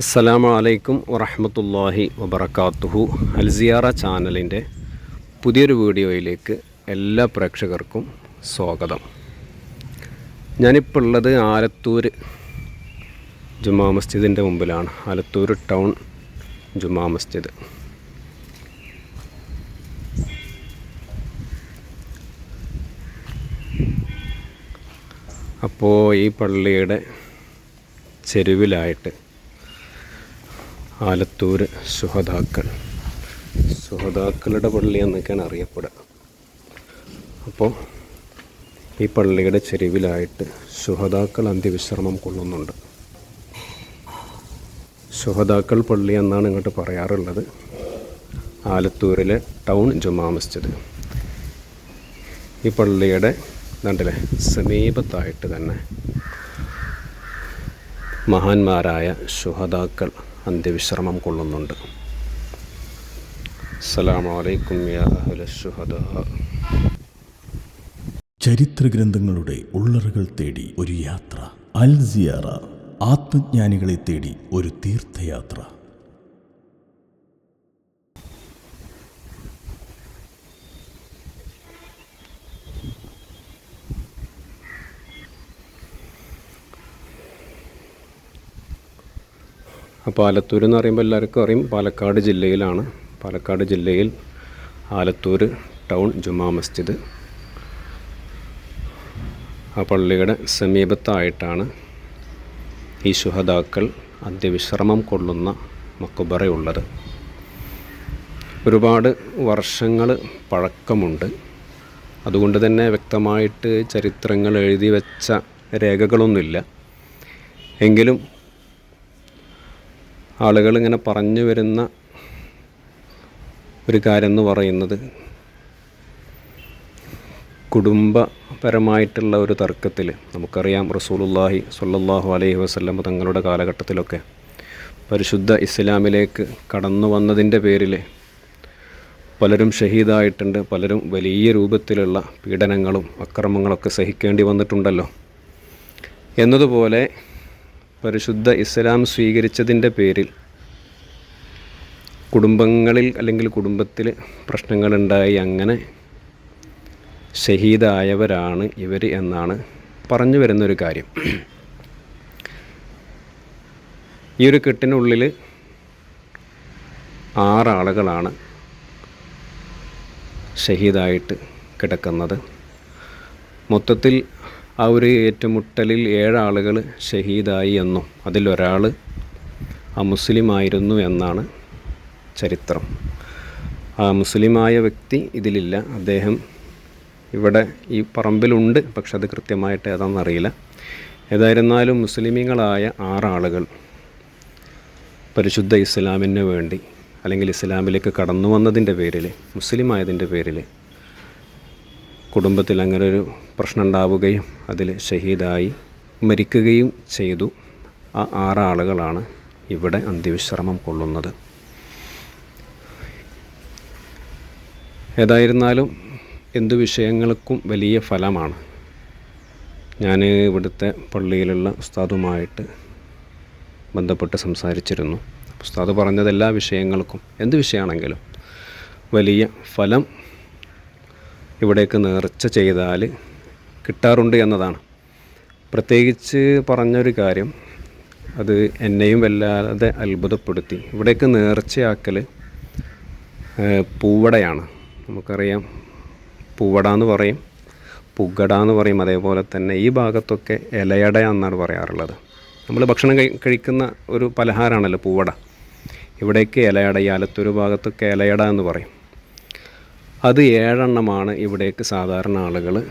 അസ്സലാമു അലൈക്കും വറഹമത്തല്ലാഹി വബർക്കാത്തുഹു അൽസിയാറ ചാനലിന്റെ പുതിയൊരു വീഡിയോയിലേക്ക് എല്ലാ പ്രേക്ഷകർക്കും സ്വാഗതം. ഞാനിപ്പോൾ ഉള്ളത് ആലത്തൂർ ജുമാ മസ്ജിദിന്റെ മുമ്പിലാണ്. ആലത്തൂർ ടൗൺ ജുമാ മസ്ജിദ്. അപ്പോൾ ഈ പള്ളിയുടെ ചെരുവിലായിട്ട് ആലത്തൂർ സുഹതാക്കൾ സുഹതാക്കളുടെ പള്ളി എന്നൊക്കെയാണ് അറിയപ്പെടുക. അപ്പോൾ ഈ പള്ളിയുടെ ചെരുവിലായിട്ട് സുഹതാക്കൾ അന്ത്യവിശ്രമം കൊള്ളുന്നുണ്ട്. സുഹതാക്കൾ പള്ളി എന്നാണ് ഇങ്ങോട്ട് പറയാറുള്ളത്. ആലത്തൂരിലെ ടൗൺ ജുമാ മസ്ജിദ്. ഈ പള്ളിയുടെ കണ്ടില്ലേ സമീപത്തായിട്ട് തന്നെ മഹാന്മാരായ ശുഹതാക്കൾ അന്ത്യവിശ്രമം കൊള്ളുന്നുണ്ട്. ശുഹദാ ചരിത്രഗ്രന്ഥങ്ങളുടെ ഉള്ളറകൾ തേടി ഒരു യാത്ര. അൽ സിയാറ ആത്മജ്ഞാനികളെ തേടി ഒരു തീർത്ഥയാത്ര. അപ്പോൾ ആലത്തൂർ എന്ന് പറയുമ്പോൾ എല്ലാവർക്കും അറിയും. പാലക്കാട് ജില്ലയിലാണ്. പാലക്കാട് ജില്ലയിൽ ആലത്തൂർ ടൗൺ ജുമാ മസ്ജിദ്. ആ പള്ളിയുടെ സമീപത്തായിട്ടാണ് ഈ ശുഹദാക്കൾ അന്ത്യവിശ്രമം കൊള്ളുന്ന മക്കുബറയുള്ളത് ഒരുപാട് വർഷങ്ങൾ പഴക്കമുണ്ട്. അതുകൊണ്ട് തന്നെ വ്യക്തമായിട്ട് ചരിത്രങ്ങൾ എഴുതി വെച്ച രേഖകളൊന്നുമില്ല. എങ്കിലും ആളുകൾ ഇങ്ങനെ പറഞ്ഞു വരുന്ന ഒരു കാര്യം എന്ന് പറയുന്നത് കുടുംബപരമായിട്ടുള്ള ഒരു തർക്കത്തിൽ നമുക്കറിയാം റസൂലുള്ളാഹി സ്വല്ലല്ലാഹു അലൈഹി വസല്ലം തങ്ങളുടെ കാലഘട്ടത്തിലൊക്കെ പരിശുദ്ധ ഇസ്ലാമിലേക്ക് കടന്നു വന്നതിന്റെ പേരിൽ പലരും ഷഹീദായിട്ടുണ്ട് പലരും വലിയ രൂപത്തിലുള്ള പീഡനങ്ങളും അക്രമങ്ങളൊക്കെ സഹിക്കേണ്ടി വന്നിട്ടുണ്ടല്ലോ. എന്നതുപോലെ പരിശുദ്ധ ഇസ്ലാം സ്വീകരിച്ചതിന്റെ പേരിൽ കുടുംബങ്ങളിൽ അല്ലെങ്കിൽ കുടുംബത്തിൽ പ്രശ്നങ്ങളുണ്ടായി അങ്ങനെ ഷഹീദായവരാണ് ഇവർ എന്നാണ് പറഞ്ഞു വരുന്നൊരു കാര്യം. ഈ ഒരു കെട്ടിനുള്ളിൽ ആറാളുകളാണ് ഷഹീദായിട്ട് കിടക്കുന്നത്. മൊത്തത്തിൽ ആ ഒരു ഏറ്റുമുട്ടലിൽ ഏഴാളുകൾ ഷഹീദായി എന്നും അതിലൊരാൾ അമുസ്ലിമായിരുന്നു എന്നാണ് ചരിത്രം. ആ മുസ്ലിമായ വ്യക്തി ഇതിലില്ല. അദ്ദേഹം ഇവിടെ ഈ പറമ്പിലുണ്ട് പക്ഷെ അത് കൃത്യമായിട്ട് ഏതാണെന്നറിയില്ല ഏതായിരുന്നാലും മുസ്ലിമീങ്ങളായ ആറാളുകൾ പരിശുദ്ധ ഇസ്ലാമിന് വേണ്ടി അല്ലെങ്കിൽ ഇസ്ലാമിലേക്ക് കടന്നു വന്നതിന്റെ പേരിൽ മുസ്ലിമായതിന്റെ പേരിൽ കുടുംബത്തിൽ അങ്ങനെ ഒരു പ്രശ്നം ഉണ്ടാവുകയും അതിൽ ഷഹീദായി മരിക്കുകയും ചെയ്തു. ആ ആറാളുകളാണ് ഇവിടെ അന്ത്യവിശ്രമം കൊള്ളുന്നത്. ഏതായിരുന്നാലും എന്തു വിഷയങ്ങൾക്കും വലിയ ഫലമാണ്. ഞാൻ ഇവിടുത്തെ പള്ളിയിലുള്ള ഉസ്താദുമായിട്ട് ബന്ധപ്പെട്ട് സംസാരിച്ചിരുന്നു. ഉസ്താദ് പറഞ്ഞത് എല്ലാ വിഷയങ്ങൾക്കും എന്ത് വിഷയമാണെങ്കിലും വലിയ ഫലം ഇവിടേക്ക് നേർച്ച ചെയ്താൽ കിട്ടാറുണ്ട് എന്നതാണ്. പ്രത്യേകിച്ച് പറഞ്ഞൊരു കാര്യം അത് എന്നെയും വല്ലാതെ അത്ഭുതപ്പെടുത്തി. ഇവിടേക്ക് നേർച്ചയാക്കൽ പൂവടയാണ്. നമുക്കറിയാം പൂവട എന്ന് പറയും പുകട എന്ന് പറയും. അതേപോലെ തന്നെ ഈ ഭാഗത്തൊക്കെ ഇലയട എന്നാണ് പറയാറുള്ളത്. നമ്മൾ ഭക്ഷണം കഴി കഴിക്കുന്ന ഒരു പലഹാരമാണല്ലോ പൂവട. ഇവിടേക്ക് ഇലയട ഈ ആലത്തൂർ ഭാഗത്തൊക്കെ ഇലയട എന്ന് പറയും. അത് ഏഴെണ്ണമാണ് ഇവിടേക്ക് സാധാരണ ആളുകൾ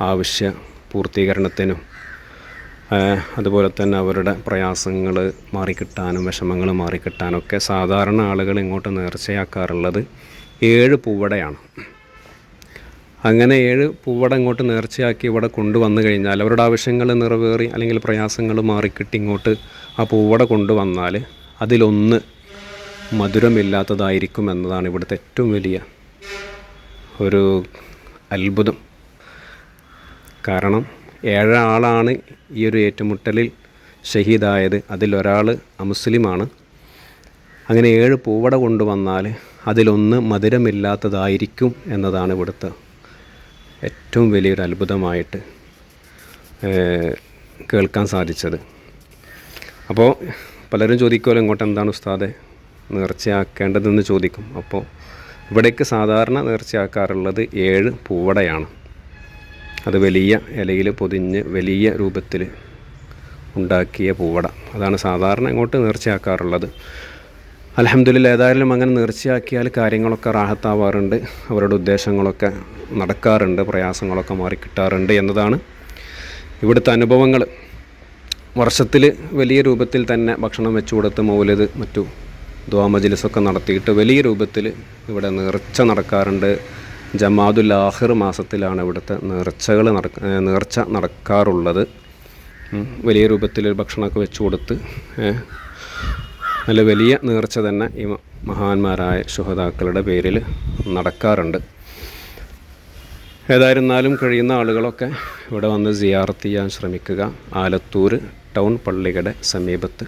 ആവശ്യ പൂർത്തീകരണത്തിനും അതുപോലെ തന്നെ അവരുടെ പ്രയാസങ്ങൾ മാറിക്കിട്ടാനും വിഷമങ്ങൾ മാറിക്കിട്ടാനൊക്കെ സാധാരണ ആളുകൾ ഇങ്ങോട്ട് നേർച്ചയാക്കാറുള്ളത് ഏഴ് പൂവടയാണ്. അങ്ങനെ ഏഴ് പൂവട ഇങ്ങോട്ട് നേർച്ചയാക്കി ഇവിടെ കൊണ്ടുവന്നു കഴിഞ്ഞാൽ അവരുടെ ആവശ്യങ്ങൾ നിറവേറി അല്ലെങ്കിൽ പ്രയാസങ്ങൾ മാറിക്കിട്ടി ഇങ്ങോട്ട് ആ പൂവട കൊണ്ടുവന്നാൽ അതിലൊന്ന് മധുരമില്ലാത്തതായിരിക്കും എന്നതാണ് ഇവിടുത്തെ ഏറ്റവും വലിയ ഒരു അത്ഭുതം. കാരണം ഏഴാളാണ് ഈ ഒരു ഏറ്റുമുട്ടലിൽ ഷഹീദായത്. അതിലൊരാൾ അമുസ്ലിമാണ്. അങ്ങനെ ഏഴ് പൂവട കൊണ്ടുവന്നാൽ അതിലൊന്ന് മധുരമില്ലാത്തതായിരിക്കും എന്നതാണ് ഇവിടുത്തെ ഏറ്റവും വലിയൊരു അത്ഭുതമായിട്ട് കേൾക്കാൻ സാധിച്ചത്. അപ്പോൾ പലരും ചോദിക്കുമല്ലോ ഇങ്ങോട്ട് എന്താണ് ഉസ്താദെ? നേർച്ചയാക്കേണ്ടതെന്ന് ചോദിക്കും. അപ്പോൾ ഇവിടേക്ക് സാധാരണ നേർച്ചയാക്കാറുള്ളത് ഏഴ് പൂവടയാണ്. അത് വലിയ ഇലയിൽ പൊതിഞ്ഞ് വലിയ രൂപത്തിൽ ഉണ്ടാക്കിയ പൂവട. അതാണ് സാധാരണ ഇങ്ങോട്ട് നേർച്ചയാക്കാറുള്ളത്. അലഹമ്മദില്ല ഏതായാലും അങ്ങനെ നേർച്ചയാക്കിയാൽ കാര്യങ്ങളൊക്കെ റാഹത്താവാറുണ്ട്. അവരുടെ ഉദ്ദേശങ്ങളൊക്കെ നടക്കാറുണ്ട് പ്രയാസങ്ങളൊക്കെ മാറിക്കിട്ടാറുണ്ട് എന്നതാണ് ഇവിടുത്തെ അനുഭവങ്ങൾ. വർഷത്തിൽ വലിയ രൂപത്തിൽ തന്നെ ഭക്ഷണം വെച്ചുകൊടുത്ത് മൗലത് മറ്റു ദ്വാ മജ്ലിസൊക്കെ നടത്തിയിട്ട് വലിയ രൂപത്തിൽ ഇവിടെ നേർച്ച നടക്കാറുണ്ട്. ജമാദുൽ ആഹിർ മാസത്തിലാണ് ഇവിടുത്തെ നേർച്ചകൾ നടക്ക നേർച്ച നടക്കാറുള്ളത്. വലിയ രൂപത്തിൽ ഭക്ഷണമൊക്കെ വെച്ചു കൊടുത്ത് നല്ല വലിയ നേർച്ച തന്നെ ഈ മഹാന്മാരായ ശുഹതാക്കളുടെ പേരിൽ നടക്കാറുണ്ട്. ഏതായിരുന്നാലും കഴിയുന്ന ആളുകളൊക്കെ ഇവിടെ വന്ന് സിയാർത്തിയാൻ ചെയ്യാൻ ശ്രമിക്കുക. ആലത്തൂർ ടൗൺ പള്ളിയുടെ സമീപത്ത്.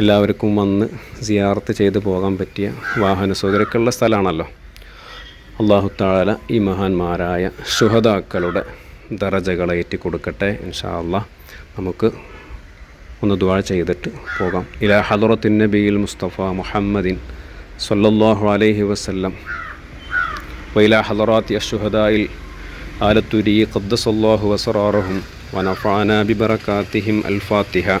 എല്ലാവർക്കും വന്ന് സിയാർത്ത് ചെയ്ത് പോകാൻ പറ്റിയ വാഹന സൗകര്യമൊക്കെയുള്ള സ്ഥലമാണല്ലോ. അള്ളാഹു താല ഈ മഹാന്മാരായ ശുഹതാക്കളുടെ ദറജകളേറ്റി കൊടുക്കട്ടെ ഇൻഷാ അള്ളാഹ് നമുക്ക് ഒന്ന് ദ ചെയ്തിട്ട് പോകാം. ഇലാ ഹദുറത്തിൻ നബിയിൽ മുസ്തഫ മുഹമ്മദിൻ സൊല്ലാഹു അലൈഹി വസല്ലം. വൈല ഹദുറാത്തി അഷുഹദായിൽ ആലത്തുരി ഖദ്ദസല്ലാഹു വസറാറുഹും വനഫാന ബിബറക്കാത്തിഹിം അൽഫാത്തിഹ.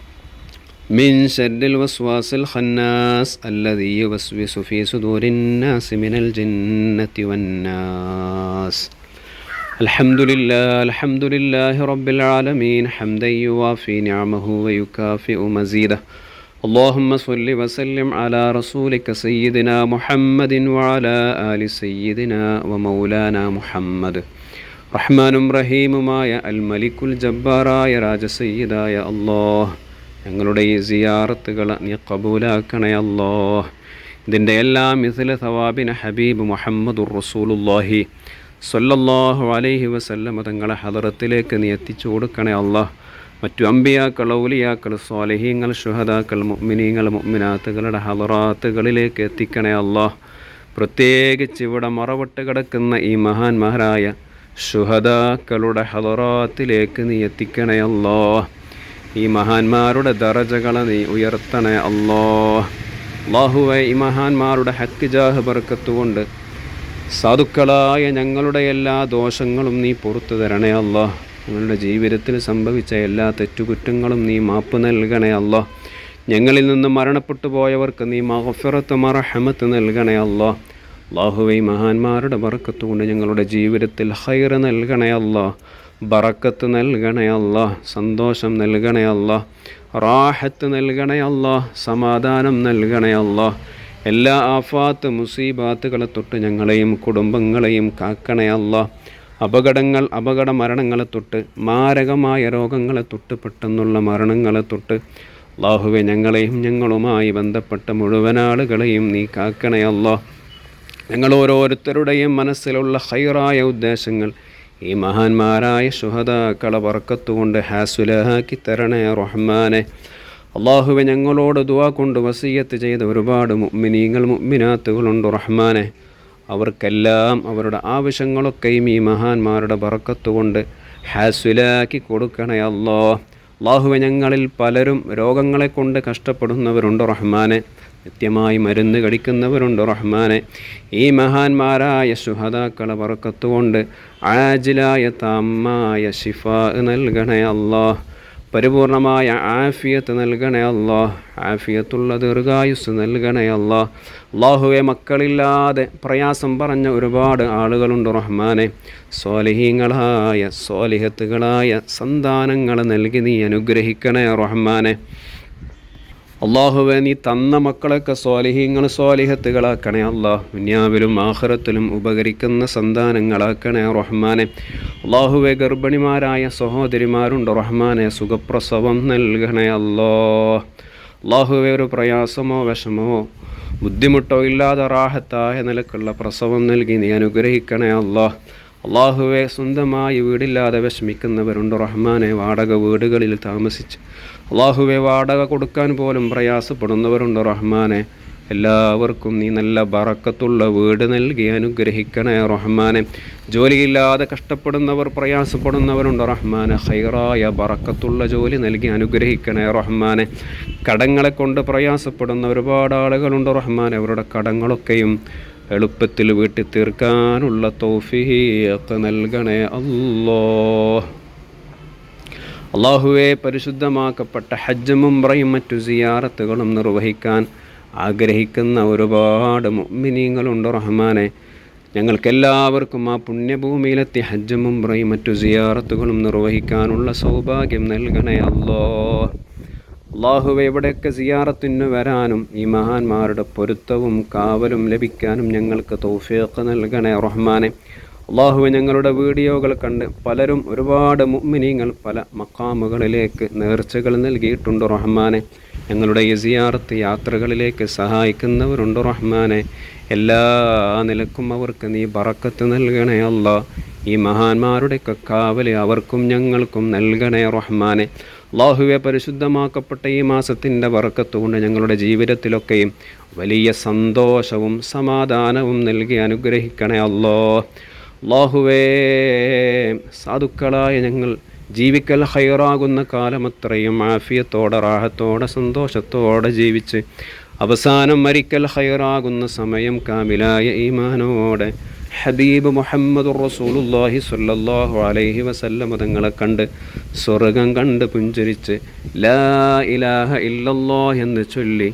من شر الوسواس الخناس الذي يوسوس في صدور الناس من الجنة والناس الحمد لله الحمد لله رب العالمين حمدا يوافي نعمه ويكافئ مزيده اللهم صل وسلم على رسولك سيدنا محمد وعلى آل سيدنا ومولانا محمد റഹ്മാനും റഹീമുമായ അൽ മലിക്കുൽ ജബ്ബാറായ രാജസയ്യിദായ അള്ളാഹ് ഞങ്ങളുടെ ഈ സിയാറത്തുകൾ നീ കബൂലാക്കണേ അല്ലോ. ഇതിന്റെ എല്ലാം മിസില സവാബിന് ഹബീബ് മുഹമ്മദുർ റസൂലുല്ലാഹി സൊല്ലാഹു അലൈഹി വസല്ലമ തങ്ങളെ ഹദറത്തിലേക്ക് നീ എത്തിച്ചു കൊടുക്കണേ അള്ളാഹ് മറ്റു അമ്പിയാക്കൾ ഔലിയാക്കൾ സ്വാലഹീങ്ങൾ ഷുഹദാക്കൾ മുഅ്മിനീങ്ങൾ മുഅ്മിനാത്തുകളുടെ ഹദറാത്തുകളിലേക്ക് എത്തിക്കണേ അള്ളാഹ് പ്രത്യേകിച്ച് ഇവിടെ മറവിട്ട് കിടക്കുന്ന ഈ മഹാന്മാരായ ഷുഹദാക്കളുടെ ഹദറാത്തിലേക്ക് നീ എത്തിക്കണേ അല്ലോ. ഈ മഹാന്മാരുടെ ദറജകളെ നീ ഉയർത്തണേ അല്ലോ. അള്ളാഹുവെ ഈ മഹാന്മാരുടെ ഹക്ക് ജാഹ് ബർക്കത്തുകൊണ്ട് സാധുക്കളായ ഞങ്ങളുടെ എല്ലാ ദോഷങ്ങളും നീ പുറത്തു തരണേ അല്ലോ. ഞങ്ങളുടെ ജീവിതത്തിൽ സംഭവിച്ച എല്ലാ തെറ്റുകുറ്റങ്ങളും നീ മാപ്പ് നൽകണേ അല്ലോ. ഞങ്ങളിൽ നിന്ന് മരണപ്പെട്ടു പോയവർക്ക് നീ മഹഫിറത്ത് മറഹമത്ത് നൽകണേ അല്ലോ. അള്ളാഹുവെ മഹാന്മാരുടെ ബറക്കത്ത് കൊണ്ട് ഞങ്ങളുടെ ജീവിതത്തിൽ ഹൈറ് നൽകണേ അല്ലാ. ബറക്കത്ത് നൽകണേ സന്തോഷം നൽകണേ റാഹത്ത് നൽകണേ സമാധാനം നൽകണേ എല്ലാ ആഫാത്ത് മുസീബാത്തുകളെ തൊട്ട് ഞങ്ങളെയും കുടുംബങ്ങളെയും കാക്കണേ അല്ലാ. അപകടങ്ങൾ അപകട മരണങ്ങളെ തൊട്ട് മാരകമായ രോഗങ്ങളെ തൊട്ട് പെട്ടെന്നുള്ള മരണങ്ങളെ തൊട്ട് അള്ളാഹുവെ ഞങ്ങളെയും ഞങ്ങളുമായി ബന്ധപ്പെട്ട മുഴുവൻ ആളുകളെയും നീ കാക്കണേ അല്ലാ. ഞങ്ങൾ ഓരോരുത്തരുടെയും മനസ്സിലുള്ള ഹൈറായ ഉദ്ദേശങ്ങൾ ഈ മഹാന്മാരായ ശുഹദാക്കളെ വറക്കത്തുകൊണ്ട് ഹാസുലഹാക്കി തരണേ റഹ്മാനെ. അള്ളാഹുവെ ഞങ്ങളോട് ദുവാ കൊണ്ട് വസീയത്ത് ചെയ്ത ഒരുപാട് മുമ്മിനീങ്ങൾ മുമ്മിനാത്തുകളുണ്ട് റഹ്മാനെ. അവർക്കെല്ലാം അവരുടെ ആവശ്യങ്ങളൊക്കെയും ഈ മഹാന്മാരുടെ വറക്കത്തുകൊണ്ട് ഹാസുലാക്കി കൊടുക്കണേ അല്ലോ അള്ളാഹുവെ ഞങ്ങളിൽ പലരും രോഗങ്ങളെ കൊണ്ട് കഷ്ടപ്പെടുന്നവരുണ്ട് റഹ്മാനെ. നിത്യമായി മരുന്ന് കടിക്കുന്നവരുണ്ട് റഹ്മാനെ. ഈ മഹാന്മാരായ സുഹതാക്കളെ പറക്കത്തുകൊണ്ട് ആജിലായ താമായ ഷിഫ നൽകണേ അല്ലാഹ്. പരിപൂർണമായ ആഫിയത്ത് നൽകണേ അള്ളാഹ് ആഫിയത്തുള്ള ദീർഘായുസ് നൽകണേ അള്ളാഹ് അള്ളാഹുവെ മക്കളില്ലാതെ പ്രയാസം പറഞ്ഞ ഒരുപാട് ആളുകളുണ്ട് റഹ്മാനെ. സ്വാലിഹീങ്ങളായ സ്വാലിഹത്തുകളായ സന്താനങ്ങളെ നൽകി നീ അനുഗ്രഹിക്കണേ റഹ്മാനെ. അള്ളാഹുവെ നീ തന്ന മക്കളൊക്കെ സ്വാലിഹീങ്ങൾ സ്വാലിഹത്തുകളാക്കണേ അള്ളാഹ് ദുന്യാവിലും ആഹ്റത്തിലും ഉപകരിക്കുന്ന സന്താനങ്ങളാക്കണേ റഹ്മാനെ. അള്ളാഹുവെ ഗർഭിണിമാരായ സഹോദരിമാരുണ്ട് റഹ്മാനെ സുഖപ്രസവം നൽകണേ അല്ലോ. അള്ളാഹുവെ ഒരു പ്രയാസമോ വിഷമോ ബുദ്ധിമുട്ടോ ഇല്ലാതെ റാഹത്തായ നിലക്കുള്ള പ്രസവം നൽകി നീ അനുഗ്രഹിക്കണേ അള്ളാഹ് അള്ളാഹുവെ സ്വന്തമായി വീടില്ലാതെ വിഷമിക്കുന്നവരുണ്ട് റഹ്മാനെ. വാടക വീടുകളിൽ താമസിച്ച് അള്ളാഹുവെ വാടക കൊടുക്കാൻ പോലും പ്രയാസപ്പെടുന്നവരുണ്ട് റഹ്മാനെ. എല്ലാവർക്കും നീ നല്ല ബറക്കത്തുള്ള വീട് നൽകി അനുഗ്രഹിക്കണേ റഹ്മാനെ. ജോലിയില്ലാതെ കഷ്ടപ്പെടുന്നവർ പ്രയാസപ്പെടുന്നവരുണ്ട് റഹ്മാനെ. ഹൈറായ ബറക്കത്തുള്ള ജോലി നൽകി അനുഗ്രഹിക്കണേ റഹ്മാനെ. കടങ്ങളെ കൊണ്ട് പ്രയാസപ്പെടുന്ന ഒരുപാട് ആളുകളുണ്ട് റഹ്മാനെ. അവരുടെ കടങ്ങളൊക്കെയും എളുപ്പത്തിൽ വീട്ടിൽ തീർക്കാനുള്ള തൗഫീഖ് നൽകണേ അല്ലോ അള്ളാഹുവെ പരിശുദ്ധമാക്കപ്പെട്ട ഹജ്ജും മുംറയും മറ്റു സിയാറത്തുകളും നിർവഹിക്കാൻ ആഗ്രഹിക്കുന്ന ഒരുപാട് മുഅ്മിനീങ്ങളുണ്ട് റഹ്മാനെ. ഞങ്ങൾക്കെല്ലാവർക്കും ആ പുണ്യഭൂമിയിലെത്തി ഹജ്ജും മുംറയും മറ്റു സിയാറത്തുകളും നിർവഹിക്കാനുള്ള സൗഭാഗ്യം നൽകണേ അല്ലോ അള്ളാഹുവെ എവിടെയൊക്കെ സിയാറത്തിന് വരാനും ഈ മഹാന്മാരുടെ പൊരുത്തവും കാവലും ലഭിക്കാനും ഞങ്ങൾക്ക് തൗഫീഖ് നൽകണേ റഹ്മാനെ. അള്ളാഹുവെ ഞങ്ങളുടെ വീഡിയോകൾ കണ്ട് പലരും ഒരുപാട് മുമ്മിനീങ്ങൾ പല മക്കാമുകളിലേക്ക് നേർച്ചകൾ നൽകിയിട്ടുണ്ട് റഹ്മാനെ. ഞങ്ങളുടെ ഈ സിയാറത്ത് യാത്രകളിലേക്ക് സഹായിക്കുന്നവരുണ്ട് റഹ്മാനെ. എല്ലാ നിലക്കും അവർക്ക് നീ ബറക്കത്ത് നൽകണേ അല്ല ഈ മഹാന്മാരുടെ കാവൽ അവർക്കും ഞങ്ങൾക്കും നൽകണേ റഹ്മാനെ. അള്ളാഹുവെ പരിശുദ്ധമാക്കപ്പെട്ട ഈ മാസത്തിന്റെ വറക്കത്തുകൊണ്ട് ഞങ്ങളുടെ ജീവിതത്തിലൊക്കെയും വലിയ സന്തോഷവും സമാധാനവും നൽകി അനുഗ്രഹിക്കണേ അല്ലോ അള്ളാഹുവേ സാധുക്കളായ ഞങ്ങൾ ജീവിക്കൽ ഹൈറാകുന്ന കാലമത്രയും ആഫിയത്തോടെ റാഹത്തോടെ സന്തോഷത്തോടെ ജീവിച്ച് അവസാനം മരിക്കൽ ഹൈറാകുന്ന സമയം കാമിലായ ഈമാനോടെ ഹബീബ് മുഹമ്മദ് റസൂലുല്ലാഹി സല്ലല്ലാഹു അലൈഹി വസല്ലം തങ്ങളെ കണ്ട് സ്വർഗം കണ്ട് പുഞ്ചരിച്ച് ലാ ഇലാഹ ഇല്ലല്ലാഹ് എന്ന് ചൊല്ലി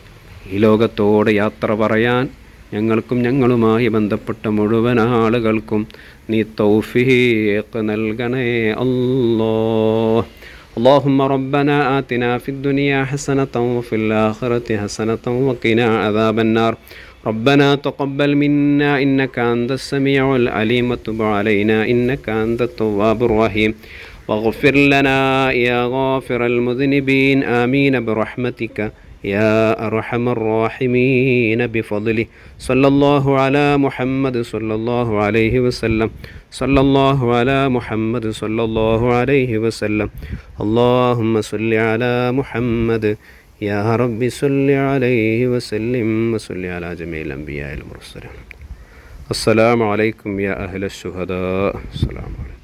ഈ ലോകത്തോട് യാത്ര പറയാൻ ഞങ്ങൾക്കും ഞങ്ങളുമായി ബന്ധപ്പെട്ട മുഴുവൻ ആളുകൾക്കും നീ തൗഫീഖ് നൽകണേ അല്ലോ اللهم ربنا آتنا في الدنيا حسنة وفي الآخرة حسنة وقنا عذاب النار ربنا تقبل منا إنك أنت السميع العليم وتب علينا إنك أنت التواب الرحيم واغفر لنا يا غافر المذنبين آمين برحمتك يا أرحم الراحمين بفضله صلى الله على محمد صلى الله عليه وسلم صلى الله على محمد صلى الله عليه وسلم اللهم صل على محمد يا رب صل عليه وسلم وصل على جميع الأنبياء المرسلين السلام عليكم يا أهل الشهداء السلام عليكم